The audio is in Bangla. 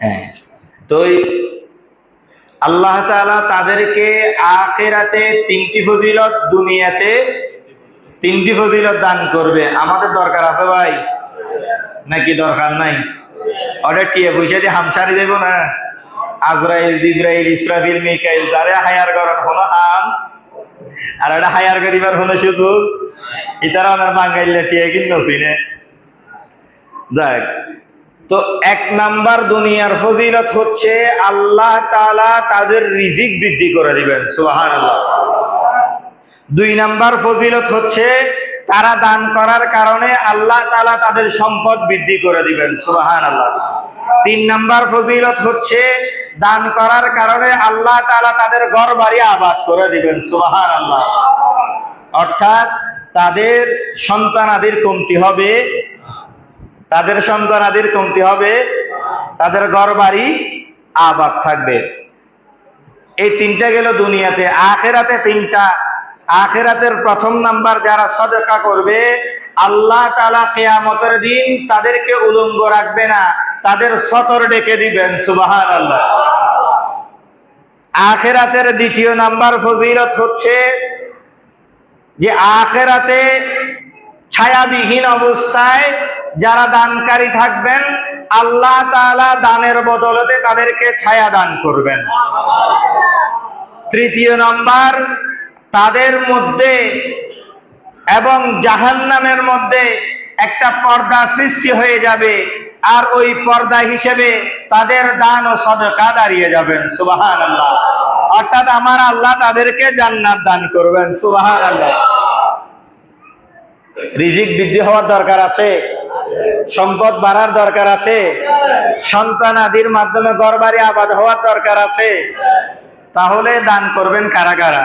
হ্যাঁ। তো আল্লাহ তাআলা তাদেরকে আখেরাতে তিনটি ফজিলত দুনিয়াতে তিনটি ফজিলত দান করবে। আমাদের দরকার আছে ভাই? নাকি দরকার নাই? অর্ডার টিয়ে পয়সা দিয়ে হামসারি দেব না? আজরাইল, জিব্রাইল, ইসরাফিল, মিকাইল, যারে হায়ার করেন, হলো হাম। আর এটা হায়ার করিবার হলো শুধু ইতারা আমার বাঙ্গাইলে টিয়ে কিন্ন সিনে। যাক। তো এক নাম্বার দুনিয়ার ফজিলত হচ্ছে আল্লাহ তালা তাদের রিজিক বৃদ্ধি করে দিবেন, সুবহানাল্লাহ। দুই নাম্বার ফজিলত হচ্ছে তারা দান করার কারণে আল্লাহ তালা তাদের সম্পদ বৃদ্ধি করে দিবেন, সুবহানাল্লাহ। তিন নাম্বার ফজিলত হচ্ছে দান করার কারণে আল্লাহ তালা তাদের ঘর বাড়ি আবাদ করে দিবেন, সুবহানাল্লাহ। অর্থাৎ তাদের সন্তানাদির কমতি হবে তাদের সন্তানাদির কমতি হবে, তাদের ঘর বাড়ি আবাদ থাকবে। এই তিনটা গেল দুনিয়াতে। আখেরাতে তিনটা। আখেরাতের প্রথম নাম্বার যারা সদকা করবে, আল্লাহ তালা কেয়ামতের দিন তাদেরকে উলঙ্গ রাখবে না, তাদের সতর ডেকে দিবেন সুবাহান আল্লাহ আখেরাতের দ্বিতীয় নাম্বার ফজিলত হচ্ছে যে আখেরাতে ছায়াবিহীন অবস্থায় যারা দানকারী থাকবেন, আল্লাহ তাআলা দানের বদলতে তাদেরকে ছায়া দান করবেন। তৃতীয় নম্বর, তাদের মধ্যে এবং জাহান্নামের মধ্যে একটা পর্দা সৃষ্টি হয়ে যাবে, আর ওই পর্দা হিসেবে তাদের দান ও সদকা দাঁড়িয়ে যাবেন। সুবাহান আল্লাহ অর্থাৎ আমার আল্লাহ তাদেরকে জান্নাত দান করবেন। সুবাহান আল্লাহ রিজিক বৃদ্ধি হওয়ার দরকার আছে। সম্পদ বাড়ার দরকার আছে। সন্তান আদির মাধ্যমে গড় আবাদ হওয়ার দরকার আছে। তাহলে দান করবেন কারা কারা